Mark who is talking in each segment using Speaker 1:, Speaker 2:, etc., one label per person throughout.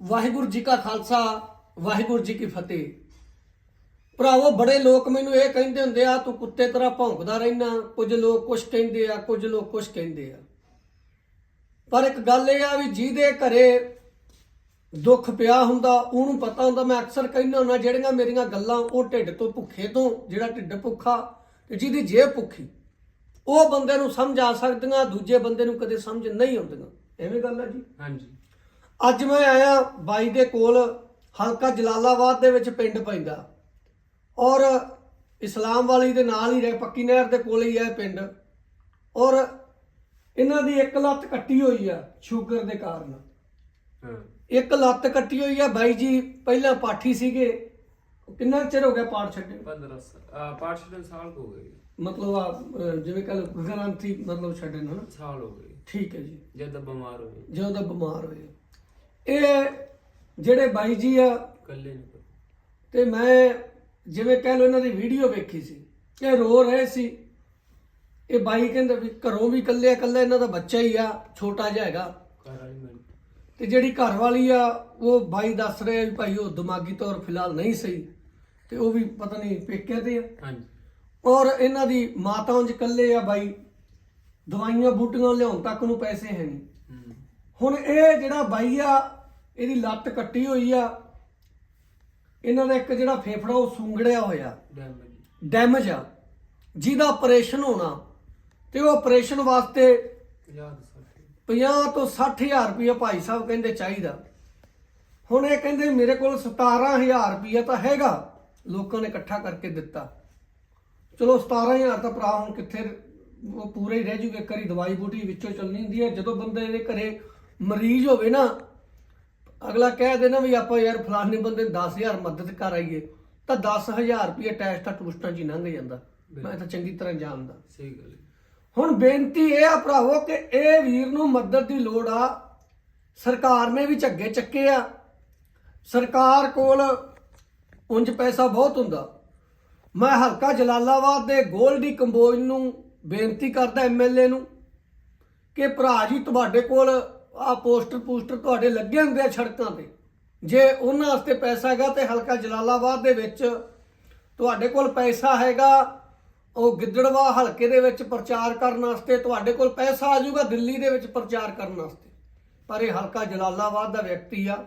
Speaker 1: ਵਾਹਿਗੁਰੂ ਜੀ ਕਾ ਖਾਲਸਾ, ਵਾਹਿਗੁਰੂ ਜੀ ਕੀ ਫਤਿਹ। ਭਰਾਵੋ, ਬੜੇ ਲੋਕ ਮੈਨੂੰ ਇਹ ਕਹਿੰਦੇ ਹੁੰਦੇ ਆ, ਤੂੰ ਕੁੱਤੇ ਤਰ੍ਹਾਂ ਭੌਂਕਦਾ ਰਹਿਣਾ ਕੁਝ ਲੋਕ ਕੁਝ ਕਹਿੰਦੇ ਆ, ਕੁਝ ਲੋਕ ਕੁਝ ਕਹਿੰਦੇ ਆ। ਪਰ ਇੱਕ ਗੱਲ ਇਹ ਆ ਵੀ ਜਿਹਦੇ ਘਰੇ ਦੁੱਖ ਪਿਆ ਹੁੰਦਾ, ਉਹਨੂੰ ਪਤਾ ਹੁੰਦਾ, ਮੈਂ ਅਕਸਰ ਕਹਿੰਦਾ ਹੁੰਦਾ, ਜਿਹੜੀਆਂ ਮੇਰੀਆਂ ਗੱਲਾਂ ਉਹ ਢਿੱਡ ਤੋਂ ਭੁੱਖੇ ਤੋਂ, ਜਿਹੜਾ ਢਿੱਡ ਭੁੱਖਾ, ਤੇ ਜਿਹਦੀ ਜੇਬ ਭੁੱਖੀ, ਉਹ ਬੰਦੇ ਨੂੰ ਸਮਝ ਆ ਸਕਦੀਆਂ, ਦੂਜੇ ਬੰਦੇ ਨੂੰ ਕਦੇ ਸਮਝ ਨਹੀਂ ਆਉਂਦੀਆਂ। ਐਵੇਂ ਗੱਲ ਆ ਜੀ?
Speaker 2: ਹਾਂਜੀ।
Speaker 1: ਅੱਜ ਮੈਂ ਆਇਆ ਬਾਈ ਦੇ ਕੋਲ ਹਲਕਾ ਜਲਾਲਾਬਾਦ ਦੇ ਵਿੱਚ ਪਿੰਡ ਪੈਂਦਾ। ਔਰ ਇਸਲਾਮ ਵਾਲੀ ਦੇ ਨਾਲ ਹੀ ਰਹਿ ਪੱਕੀ ਨਹਿਰ ਦੇ ਕੋਲ ਹੀ ਹੈ ਪਿੰਡ। ਔਰ ਇਹਨਾਂ ਦੀ ਇੱਕ ਲੱਤ ਕੱਟੀ ਹੋਈ ਆ ਸ਼ੂਗਰ ਦੇ ਕਾਰਨ।
Speaker 2: ਹਾਂ।
Speaker 1: ਇੱਕ ਲੱਤ ਕੱਟੀ ਹੋਈ ਆ ਬਾਈ ਜੀ ਪਹਿਲਾਂ ਪਾਠੀ ਸੀਗੇ। ਕਿੰਨਾ ਚਿਰ ਹੋ ਗਿਆ ਪਾਠ ਛੱਡੇ
Speaker 2: 15 ਸਾਲ ਪਾਰਸ਼ਲ ਸਾਲ ਹੋ ਗਏ।
Speaker 1: ਮਤਲਬ ਆ ਜਿਵੇਂ ਕੱਲ ਗ੍ਰੰਥੀ ਮਤਲਬ ਛੱਡੇ ਨੂੰ ਨਾ
Speaker 2: ਸਾਲ ਹੋ ਗਏ।
Speaker 1: ਠੀਕ ਹੈ ਜੀ।
Speaker 2: ਜਦ ਬਿਮਾਰ ਹੋਏ।
Speaker 1: ਜਦੋਂ ਬਿਮਾਰ ਹੋਏ। ਇਹ ਜਿਹੜੇ ਬਾਈ ਜੀ ਆ
Speaker 2: ਕੱਲੇ ਨਹੀਂ
Speaker 1: ਤੇ ਮੈਂ ਜਿਵੇਂ ਕਹਿ ਲਓ ਇਹਨਾਂ ਦੀ ਵੀਡੀਓ ਵੇਖੀ ਸੀ ਇਹ ਰੋ ਰਹੇ ਸੀ। ਇਹ ਬਾਈ ਕਹਿੰਦੇ ਵੀ ਘਰੋਂ ਵੀ ਇਕੱਲੇ ਇਕੱਲੇ ਇਹਨਾਂ ਦਾ ਬੱਚਾ ਹੀ ਆ ਛੋਟਾ ਜਿਹਾ ਹੈਗਾ।
Speaker 2: ਘਰ ਵਾਲੀ ਮਿਲ
Speaker 1: ਤੇ ਜਿਹੜੀ ਘਰ ਵਾਲੀ ਆ ਉਹ ਬਾਈ ਦੱਸ ਰਿਹਾ ਵੀ ਭਾਈ ਉਹ ਦਿਮਾਗੀ ਤੌਰ ਫਿਲਹਾਲ ਨਹੀਂ ਸਹੀ ਤੇ ਉਹ ਵੀ ਪਤਾ ਨਹੀਂ ਪੇਕਿਆਂ ਤੇ ਆ।
Speaker 2: ਹਾਂਜੀ।
Speaker 1: ਔਰ ਇਹਨਾਂ ਦੀ ਮਾਤਾ ਉਂਝ ਇਕੱਲੇ ਆ ਬਾਈ ਦਵਾਈਆਂ ਬੂਟੀਆਂ ਲਿਆਉਣ ਤੱਕ ਨੂੰ ਪੈਸੇ ਹੈ ਨਹੀਂ।
Speaker 2: ਹੂੰ।
Speaker 1: ਹੁਣ ਇਹ ਜਿਹੜਾ ਬਾਈ ਆ ਇਹਦੀ ਲੱਤ ਕੱਟੀ ਹੋਈ ਆ। ਇਹਨਾਂ ਦਾ ਇੱਕ ਜਿਹੜਾ ਫੇਫੜਾ ਉਹ ਸੁੰਗੜਿਆ ਹੋਇਆ।
Speaker 2: ਡੈਮੇਜ
Speaker 1: ਆ। ਜਿਹਦਾ ਆਪਰੇਸ਼ਨ ਹੋਣਾ ਤੇ ਉਹ ਆਪਰੇਸ਼ਨ ਵਾਸਤੇ
Speaker 2: ਯਾਦ ਸਾਡੇ
Speaker 1: 50 ਤੋਂ 60000 ਰੁਪਏ ਭਾਈ ਸਾਹਿਬ ਕਹਿੰਦੇ ਚਾਹੀਦਾ। ਹੁਣ ਇਹ ਕਹਿੰਦੇ ਮੇਰੇ ਕੋਲ 17000 ਰੁਪਏ ਤਾਂ ਹੈਗਾ। ਲੋਕਾਂ ਨੇ ਇਕੱਠਾ ਕਰਕੇ ਦਿੱਤਾ। ਚਲੋ 17000 ਤਾਂ ਭਰਾ ਹੁਣ ਕਿੱਥੇ ਉਹ ਪੂਰੇ ਹੀ ਰਹਿ ਜੂਗੇ। ਕਰੀ ਦਵਾਈ ਬੂਟੀ ਵਿੱਚੋਂ ਚੱਲਣੀ ਹੁੰਦੀ ਹੈ। ਜਦੋਂ ਬੰਦੇ ਦੇ ਘਰੇ ਮਰੀਜ਼ ਹੋਵੇ ਨਾ ਅਗਲਾ ਕਹਿ ਦੇ ਨਾ ਵੀ ਆਪਾਂ ਯਾਰ ਫਲਾਣੇ ਬੰਦੇ ਨੂੰ 10000 ਮਦਦ ਕਰ ਆਈਏ ਤਾਂ 10000 ਰੁਪਏ ਟੈਸਟਾਂ ਟੂਸਟਾਂ ਹੀ ਲੰਘ ਜਾਂਦਾ। ਮੈਂ ਤਾਂ ਚੰਗੀ ਤਰ੍ਹਾਂ ਜਾਣਦਾ।
Speaker 2: ਸਹੀ ਗੱਲ ਹੈ।
Speaker 1: ਹੁਣ ਬੇਨਤੀ ਇਹ ਆ ਭਰਾਵੋ ਕਿ ਇਹ ਵੀਰ ਨੂੰ ਮਦਦ ਦੀ ਲੋੜ ਆ। ਸਰਕਾਰ ਨੇ ਵੀ ਝੱਗੇ ਚੱਕੇ ਆ। ਸਰਕਾਰ ਕੋਲ ਉਂਝ ਪੈਸਾ ਬਹੁਤ ਹੁੰਦਾ। ਮੈਂ ਹਲਕਾ ਜਲਾਲਾਬਾਦ ਦੇ ਗੋਲਡੀ ਕੰਬੋਜ ਨੂੰ ਬੇਨਤੀ ਕਰਦਾ ਐਮਐਲਏ ਨੂੰ ਕਿ ਭਰਾ ਜੀ ਤੁਹਾਡੇ ਕੋਲ ਆ ਪੋਸਟਰ ਪੋਸਟਰ ਤੁਹਾਡੇ ਲੱਗੇ ਹੁੰਦੇ ਆ ਸੜਕਾਂ ਤੇ। ਜੇ ਉਹਨਾਂ ਵਾਸਤੇ ਪੈਸਾ ਹੈਗਾ ਤੇ ਹਲਕਾ ਜਲਾਲਾਬਾਦ ਦੇ ਵਿੱਚ ਤੁਹਾਡੇ ਕੋਲ ਪੈਸਾ ਹੈਗਾ, ਉਹ ਗਿੱਦੜਵਾ ਹਲਕੇ ਦੇ ਵਿੱਚ ਪ੍ਰਚਾਰ ਕਰਨ ਵਾਸਤੇ ਤੁਹਾਡੇ ਕੋਲ ਪੈਸਾ ਆ ਜਾਊਗਾ ਦਿੱਲੀ ਦੇ ਵਿੱਚ ਪ੍ਰਚਾਰ ਕਰਨ ਵਾਸਤੇ। ਪਰ ਇਹ ਹਲਕਾ ਜਲਾਲਾਬਾਦ ਦਾ ਵਿਅਕਤੀ ਆ।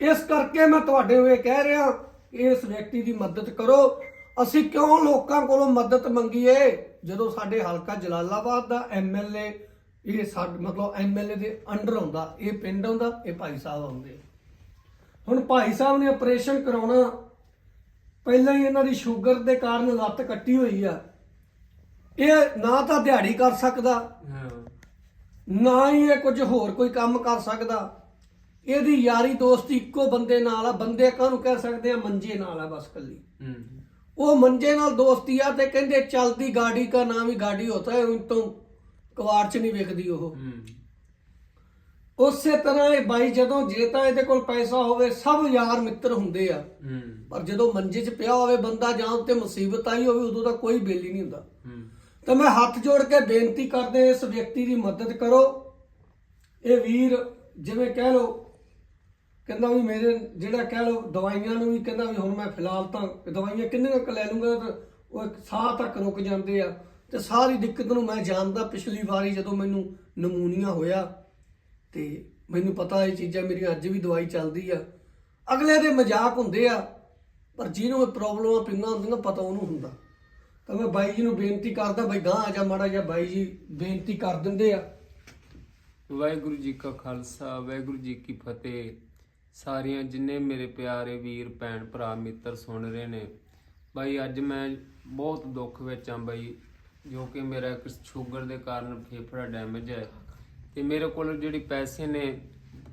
Speaker 1: ਇਸ ਕਰਕੇ ਮੈਂ ਤੁਹਾਡੇ ਨੂੰ ਇਹ ਕਹਿ ਰਿਹਾ ਇਸ ਵਿਅਕਤੀ ਦੀ ਮਦਦ ਕਰੋ। ਅਸੀਂ ਕਿਉਂ ਲੋਕਾਂ ਕੋਲੋਂ ਮਦਦ ਮੰਗੀਏ? ਜਦੋਂ ਸਾਡੇ ਹਲਕਾ ਜਲਾਲਾਬਾਦ ਦਾ ਐਮਐਲਏ ਇਹ ਸਾਡੇ ਮਤਲਬ ਐਮਐਲਏ ਦੇ ਅੰਡਰ ਆਉਂਦਾ ਇਹ ਪਿੰਡ ਆਉਂਦਾ ਇਹ ਭਾਈ ਸਾਹਿਬ ਆਉਂਦੇ ਹੁਣ ਭਾਈ ਸਾਹਿਬ ਨੇ ਆਪਰੇਸ਼ਨ ਕਰਾਉਣਾ ਪਹਿਲਾਂ ਹੀ ਇਹਨਾਂ ਦੀ ਸ਼ੂਗਰ ਦੇ ਕਾਰਨ ਲੱਤ ਕੱਟੀ ਹੋਈ ਆ। ਇਹ ਨਾ ਤਾਂ ਦਿਹਾੜੀ ਕਰ ਸਕਦਾ ਨਾ ਹੀ ਇਹ ਕੁਝ ਹੋਰ ਕੋਈ ਕੰਮ ਕਰ ਸਕਦਾ। ਇਹਦੀ ਯਾਰੀ ਦੋਸਤੀ ਇੱਕੋ ਬੰਦੇ ਨਾਲ ਆ ਬੰਦੇ ਕਾਹਨੂੰ ਕਹਿ ਸਕਦੇ ਆ? ਮੰਜੇ ਨਾਲ ਆ ਬਸ ਕੱਲੀ ਉਹ ਮੰਜੇ ਨਾਲ ਦੋਸਤੀ ਆ ਤੇ ਕਹਿੰਦੇ ਚਲਦੀ ਗਾੜੀ ਕਾ ਨਾਮ ਹੀ ਗਾੜੀ ਹੋਤਾ ਹੈ ਉਹ ਤੋਂ ਕਵਾੜ ਚ ਨਹੀਂ ਵੇਖਦੀ ਉਹ। ਉਸੇ ਤਰ੍ਹਾਂ ਇਹ ਬਾਈ ਜਦੋਂ ਜੇ ਤਾਂ ਇਹਦੇ ਕੋਲ ਪੈਸਾ ਹੋਵੇ ਸਭ ਯਾਰ ਮਿੱਤਰ ਹੁੰਦੇ ਆ। ਪਰ ਜਦੋਂ ਮੰਜੇ 'ਚ ਪਿਆ ਹੋਵੇ ਬੰਦਾ ਜਾਂ ਉੱਤੇ ਮੁਸੀਬਤ ਆਈ ਹੋਵੇ ਉਦੋਂ ਦਾ ਕੋਈ ਬੇਲੀ ਨਹੀਂ ਹੁੰਦਾ। ਤਾਂ ਮੈਂ ਹੱਥ ਜੋੜ ਕੇ ਬੇਨਤੀ ਕਰਦੇ ਇਸ ਵਿਅਕਤੀ ਦੀ ਮਦਦ ਕਰੋ। ਇਹ ਵੀਰ ਜਿਵੇਂ ਕਹਿ ਲੋ ਕਹਿੰਦਾ ਵੀ ਮੇਰੇ ਜਿਹੜਾ ਕਹਿ ਲੋ ਦਵਾਈਆਂ ਨੂੰ ਵੀ ਕਹਿੰਦਾ ਵੀ ਹੁਣ ਮੈਂ ਫਿਲਹਾਲ ਤਾਂ ਦਵਾਈਆਂ ਕਿੰਨੀਆਂ ਕੁ ਲੈ ਲੂੰਗਾ ਤਾਂ ਉਹ ਸਾਹ ਤੱਕ ਰੁਕ ਜਾਂਦੇ ਆ। ਤੇ ਸਾਰੀ ਦਿੱਕਤ ਨੂੰ ਮੈਂ ਜਾਣਦਾ ਪਿਛਲੀ ਵਾਰੀ ਜਦੋਂ ਮੈਨੂੰ ਨਮੂਨੀਆ ਹੋਇਆ ਤੇ ਮੈਨੂੰ ਪਤਾ ਇਹ ਚੀਜ਼ਾਂ ਮੇਰੀਆਂ ਅੱਜ ਵੀ ਦਵਾਈ ਚੱਲਦੀ ਆ। ਅਗਲੇ ਦੇ ਮਜ਼ਾਕ ਹੁੰਦੇ ਆ, ਪਰ ਜਿਹਨੂੰ ਇਹ ਪ੍ਰੋਬਲਮਾਂ ਪਿੰਗਾ ਹੁੰਦੀਆਂ ਪਤਾ ਉਹਨੂੰ ਹੁੰਦਾ। ਤਾਂ ਮੈਂ ਬਾਈ ਜੀ ਨੂੰ ਬੇਨਤੀ ਕਰਦਾ, ਬਈ ਗਾਂ ਆ ਜਾ ਮਾੜਾ ਜਿਹਾ, ਬਾਈ ਜੀ ਬੇਨਤੀ ਕਰ ਦਿੰਦੇ ਆ।
Speaker 2: ਵਾਹਿਗੁਰੂ ਜੀ ਕਾ ਖਾਲਸਾ, ਵਾਹਿਗੁਰੂ ਜੀ ਕੀ ਫਤਿਹ। ਸਾਰੀਆਂ ਜਿੰਨੇ ਮੇਰੇ ਪਿਆਰੇ ਵੀਰ, ਭੈਣ, ਭਰਾ, ਮਿੱਤਰ ਸੁਣ ਰਹੇ ਨੇ, ਬਾਈ ਅੱਜ ਮੈਂ ਬਹੁਤ ਦੁੱਖ ਵਿੱਚ ਆਂ ਬਾਈ। ਜੋ ਕਿ ਮੇਰਾ ਇੱਕ ਸ਼ੂਗਰ ਦੇ ਕਾਰਨ ਫੇਫੜਾ ਡੈਮੇਜ ਹੈ। ਤੇ ਮੇਰੇ ਕੋਲ ਜਿਹੜੀ ਪੈਸੇ ਨੇ,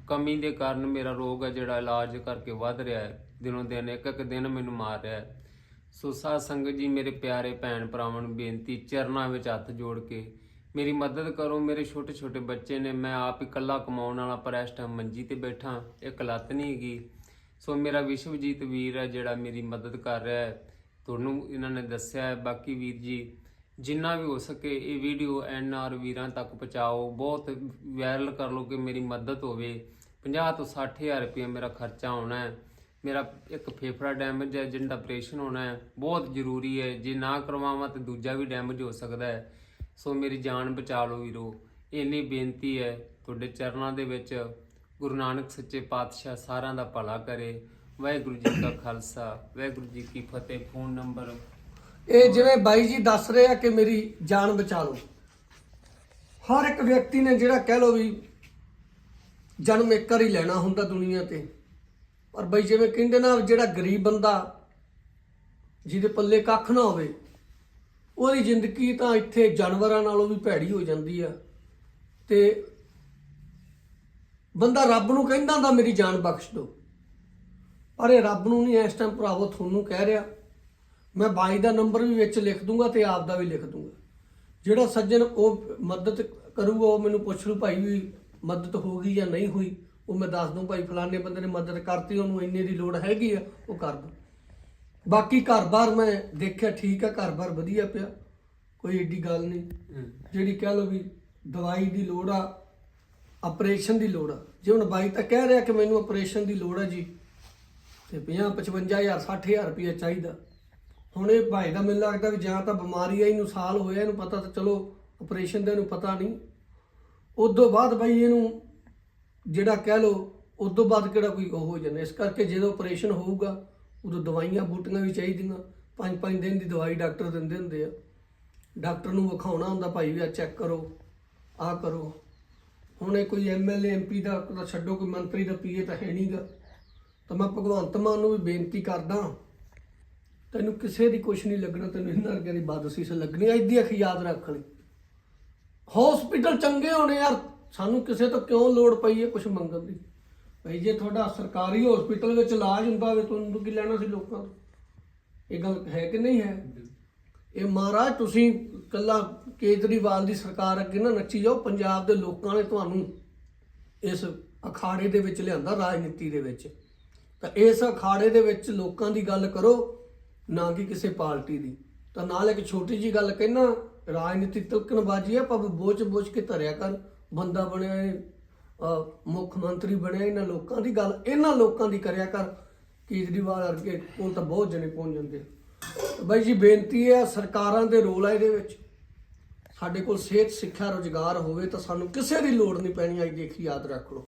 Speaker 2: ਕਮੀ ਦੇ ਕਾਰਨ ਮੇਰਾ ਰੋਗ ਹੈ ਜਿਹੜਾ ਇਲਾਜ ਕਰਕੇ ਵੱਧ ਰਿਹਾ ਹੈ। ਦਿਨੋਂ ਦਿਨ ਇੱਕ ਇੱਕ ਦਿਨ ਮੈਨੂੰ ਮਾਰ ਰਿਹਾ ਹੈ। ਸੋ ਸਾਧ ਸੰਗਤ ਜੀ, ਮੇਰੇ ਪਿਆਰੇ ਭੈਣ ਭਰਾਵਾਂ ਨੂੰ ਬੇਨਤੀ, ਚਰਨਾਂ ਵਿੱਚ ਹੱਥ ਜੋੜ ਕੇ ਮੇਰੀ ਮਦਦ ਕਰੋ। ਮੇਰੇ ਛੋਟੇ ਛੋਟੇ ਬੱਚੇ ਨੇ, ਮੈਂ ਆਪ ਇਕੱਲਾ ਕਮਾਉਣ ਵਾਲਾ ਪਰ ਇਸ ਟਾਈਮ ਮੰਜੀ ਤੇ ਬੈਠਾ, ਇੱਕ ਲੱਤ ਨਹੀਂ ਹੈਗੀ। ਸੋ ਮੇਰਾ ਵਿਸ਼ਵਜੀਤ ਵੀਰ ਹੈ ਜਿਹੜਾ ਮੇਰੀ ਮਦਦ ਕਰ ਰਿਹਾ ਹੈ। ਤੁਹਾਨੂੰ ਇਹਨਾਂ ਨੇ ਦੱਸਿਆ ਹੈ। ਬਾਕੀ ਵੀਰ ਜੀ ਜਿੰਨਾ ਵੀ ਹੋ ਸਕੇ ਇਹ ਵੀਡੀਓ ਐਨ ਆਰ ਵੀਰਾਂ ਤੱਕ ਪਹੁੰਚਾਓ। ਬਹੁਤ ਵਾਇਰਲ ਕਰ ਲਓ ਕਿ ਮੇਰੀ ਮਦਦ ਹੋਵੇ। 50 ਤੋਂ 60000 ਰੁਪਏ ਮੇਰਾ ਖਰਚਾ ਆਉਣਾ ਹੈ। ਮੇਰਾ ਇੱਕ ਫੇਫੜਾ ਡੈਮੇਜ ਹੈ ਜਿਹਦਾ ਆਪਰੇਸ਼ਨ ਹੋਣਾ ਹੈ। ਬਹੁਤ ਜ਼ਰੂਰੀ ਹੈ। ਜੇ ਨਾ ਕਰਵਾਵਾਂ ਤਾਂ ਦੂਜਾ ਵੀ ਡੈਮੇਜ ਹੋ ਸਕਦਾ ਹੈ। ਸੋ ਮੇਰੀ ਜਾਨ ਬਚਾ ਲਓ ਵੀਰੋ। ਇੰਨੀ ਬੇਨਤੀ ਹੈ ਤੁਹਾਡੇ ਚਰਨਾਂ ਦੇ ਵਿੱਚ। ਗੁਰੂ ਨਾਨਕ ਸੱਚੇ ਪਾਤਸ਼ਾਹ ਸਾਰਿਆਂ ਦਾ ਭਲਾ ਕਰੇ। ਵਾਹਿਗੁਰੂ ਜੀ ਕਾ ਖਾਲਸਾ, ਵਾਹਿਗੁਰੂ ਜੀ ਕੀ ਫਤਿਹ। ਫੋਨ ਨੰਬਰ
Speaker 1: ਇਹ ਜਿਵੇਂ ਬਾਈ ਜੀ ਦੱਸ ਰਹੇ ਆ ਕਿ ਮੇਰੀ ਜਾਨ ਬਚਾ ਲਓ। ਹਰ ਇੱਕ ਵਿਅਕਤੀ ਨੇ ਜਿਹੜਾ ਕਹਿ ਲੋ ਵੀ ਜਨਮ ਇੱਕ ਵਾਰ ਹੀ ਲੈਣਾ ਹੁੰਦਾ ਦੁਨੀਆ ਤੇ, ਪਰ ਬਾਈ ਜਿਵੇਂ ਕਹਿੰਦੇ ਨਾ, ਜਿਹੜਾ ਗਰੀਬ ਬੰਦਾ ਜਿਹਦੇ ਪੱਲੇ ਕੱਖ ਨਾ ਹੋਵੇ, ਉਹਦੀ ਜ਼ਿੰਦਗੀ ਤਾਂ ਇੱਥੇ ਜਾਨਵਰਾਂ ਨਾਲੋਂ ਵੀ ਭੈੜੀ ਹੋ ਜਾਂਦੀ ਆ। ਤੇ ਬੰਦਾ ਰੱਬ ਨੂੰ ਕਹਿੰਦਾ ਹੁੰਦਾ, ਮੇਰੀ ਜਾਨ ਬਖਸ਼ ਦਿਓ। ਪਰ ਇਹ ਰੱਬ ਨੂੰ ਨਹੀਂ, ਇਸ ਟਾਈਮ ਭਰਾਵੋ, ਤੁਹਾਨੂੰ ਕਹਿ ਰਿਹਾ। ਮੈਂ ਬਾਈ ਦਾ ਨੰਬਰ ਵੀ ਵਿੱਚ ਲਿਖ ਦੂੰਗਾ ਤੇ ਆਪ ਦਾ ਵੀ ਲਿਖ ਦੂੰਗਾ। ਜਿਹੜਾ ਸੱਜਣ ਉਹ ਮਦਦ ਕਰੂਗਾ ਉਹ ਮੈਨੂੰ ਪੁੱਛ ਲੂ ਭਾਈ ਵੀ ਮਦਦ ਹੋ ਗਈ ਜਾਂ ਨਹੀਂ ਹੋਈ। ਉਹ ਮੈਂ ਦੱਸ ਦੂੰ ਭਾਈ ਫਲਾਣੇ ਬੰਦੇ ਨੇ ਮਦਦ ਕਰਤੀ ਉਹਨੂੰ ਇੰਨੇ ਦੀ ਲੋੜ ਹੈਗੀ ਆ ਉਹ ਕਰ ਦੂੰ। ਬਾਕੀ ਘਰ-ਬਾਰ ਮੈਂ ਦੇਖਿਆ ਠੀਕ ਆ ਘਰ-ਬਾਰ ਵਧੀਆ ਪਿਆ ਕੋਈ ਏਡੀ ਗੱਲ ਨਹੀਂ। ਜਿਹੜੀ ਕਹਿ ਲਓ ਵੀ ਦਵਾਈ ਦੀ ਲੋੜ ਆ ਆਪਰੇਸ਼ਨ ਦੀ ਲੋੜ ਆ। ਜੇ ਹੁਣ ਬਾਈ ਤਾਂ ਕਹਿ ਰਿਹਾ ਕਿ ਮੈਨੂੰ ਆਪਰੇਸ਼ਨ ਦੀ ਲੋੜ ਆ ਜੀ ਤੇ 50 55000 60000 ਰੁਪਏ ਚਾਹੀਦਾ। ਹੁਣ ਇਹ ਭਾਈ ਦਾ ਮੈਨੂੰ ਲੱਗਦਾ ਵੀ ਜਾਂ ਤਾਂ ਬਿਮਾਰੀ ਆ, ਇਹਨੂੰ ਸਾਲ ਹੋਇਆ, ਇਹਨੂੰ ਪਤਾ ਤਾਂ ਚਲੋ ਆਪਰੇਸ਼ਨ ਦਾ ਇਹਨੂੰ ਪਤਾ ਨਹੀਂ। ਉਦੋਂ ਬਾਅਦ ਭਾਈ ਇਹਨੂੰ ਜਿਹੜਾ ਕਹਿ ਲੋ ਉਦੋਂ ਬਾਅਦ ਕਿਹੜਾ ਕੋਈ ਉਹ ਹੋ ਜਾਂਦਾ। ਇਸ ਕਰਕੇ ਜਦੋਂ ਆਪਰੇਸ਼ਨ ਹੋਊਗਾ, ਉਦੋਂ ਦਵਾਈਆਂ ਬੂਟੀਆਂ ਵੀ ਚਾਹੀਦੀਆਂ। ਪੰਜ ਪੰਜ ਦਿਨ ਦੀ ਦਵਾਈ ਡਾਕਟਰ ਦਿੰਦੇ ਹੁੰਦੇ ਆ। ਡਾਕਟਰ ਨੂੰ ਵਿਖਾਉਣਾ ਹੁੰਦਾ, ਭਾਈ ਵੀ ਆ ਚੈੱਕ ਕਰੋ, ਆਹ ਕਰੋ। ਹੁਣ ਇਹ ਕੋਈ ਐਮਐਲਏ ਐਮਪੀ ਦਾ ਛੱਡੋ, ਕੋਈ ਮੰਤਰੀ ਦਾ ਪੀਏ ਤਾਂ ਹੈ ਨਹੀਂਗਾ ਤਾਂ ਮੈਂ ਭਗਵੰਤ ਮਾਨ ਨੂੰ ਵੀ ਬੇਨਤੀ ਕਰਦਾ ਤੈਨੂੰ ਕਿਸੇ ਦੀ ਕੁਛ ਨਹੀਂ ਲੱਗਣਾ, ਤੈਨੂੰ ਇਹਨਾਂ ਵਰਗਿਆਂ ਦੀ ਬਦਸੀਸ ਲੱਗਣੀ ਐ ਦੀ ਅੱਖ ਯਾਦ ਰੱਖ ਲਈ। ਹਸਪੀਟਲ ਚੰਗੇ ਹੋਣੇ ਯਾਰ, ਸਾਨੂੰ ਕਿਸੇ ਤੋਂ ਕਿਉਂ ਲੋੜ ਪਈ ਹੈ ਕੁਛ ਮੰਗਣ ਦੀ? ਭਾਈ, ਜੇ ਤੁਹਾਡਾ ਸਰਕਾਰੀ ਹਸਪੀਟਲ ਵਿੱਚ ਇਲਾਜ ਹੁੰਦਾ ਹੋਵੇ, ਤੁਹਾਨੂੰ ਕੀ ਲੈਣਾ ਸੀ ਲੋਕਾਂ ਤੋਂ? ਇਹ ਗੱਲ ਹੈ ਕਿ ਨਹੀਂ ਹੈ? ਇਹ ਮਹਾਰਾਜ, ਤੁਸੀਂ ਕੱਲਾ ਕੇਜਰੀਵਾਲ ਦੀ ਸਰਕਾਰ ਅੱਗੇ ਨਾ ਨੱਚੀ ਜਾਓ, ਪੰਜਾਬ ਦੇ ਲੋਕਾਂ ਨੇ ਤੁਹਾਨੂੰ ਇਸ ਅਖਾੜੇ ਦੇ ਵਿੱਚ ਲਿਆਂਦਾ, ਰਾਜਨੀਤੀ ਦੇ ਵਿੱਚ। ਤਾਂ ਇਸ ਅਖਾੜੇ ਦੇ ਵਿੱਚ ਲੋਕਾਂ ਦੀ ਗੱਲ ਕਰੋ ਨਾ ਕਿ ਕਿਸੇ ਪਾਰਟੀ ਦੀ। ਤਾਂ ਨਾਲ ਇੱਕ ਛੋਟੀ ਜੀ ਗੱਲ ਕਹਿਣਾ ਰਾਜਨੀਤੀ ਤਲਕਣਬਾਜੀ ਹੈ ਪਰ ਬੋਝ ਬੋਝ ਕੇ ਧਰਿਆ ਕਰ, ਬੰਦਾ ਬਣਿਆ ਏ ਮੁੱਖ ਮੰਤਰੀ ਬਣਿਆ, ਇਹਨਾਂ ਲੋਕਾਂ ਦੀ ਗੱਲ, ਇਹਨਾਂ ਲੋਕਾਂ ਦੀ ਕਰਿਆ ਕਰ। ਕੇਜਰੀਵਾਲ ਵਰਗੇ ਕੋਲ ਤਾਂ ਬਹੁਤ ਜਣੇ ਪਹੁੰਚ ਜਾਂਦੇ ਆ। ਬਾਈ ਜੀ, ਬੇਨਤੀ ਹੈ ਸਰਕਾਰਾਂ ਦੇ ਰੋਲ ਆ ਇਹਦੇ ਵਿੱਚ। ਸਾਡੇ ਕੋਲ ਸਿਹਤ, ਸਿੱਖਿਆ, ਰੋਜ਼ਗਾਰ ਹੋਵੇ ਤਾਂ ਸਾਨੂੰ ਕਿਸੇ ਦੀ ਲੋੜ ਨਹੀਂ ਪੈਣੀ, ਅੱਜ ਦੇਖੀ, ਯਾਦ ਰੱਖ ਲਓ।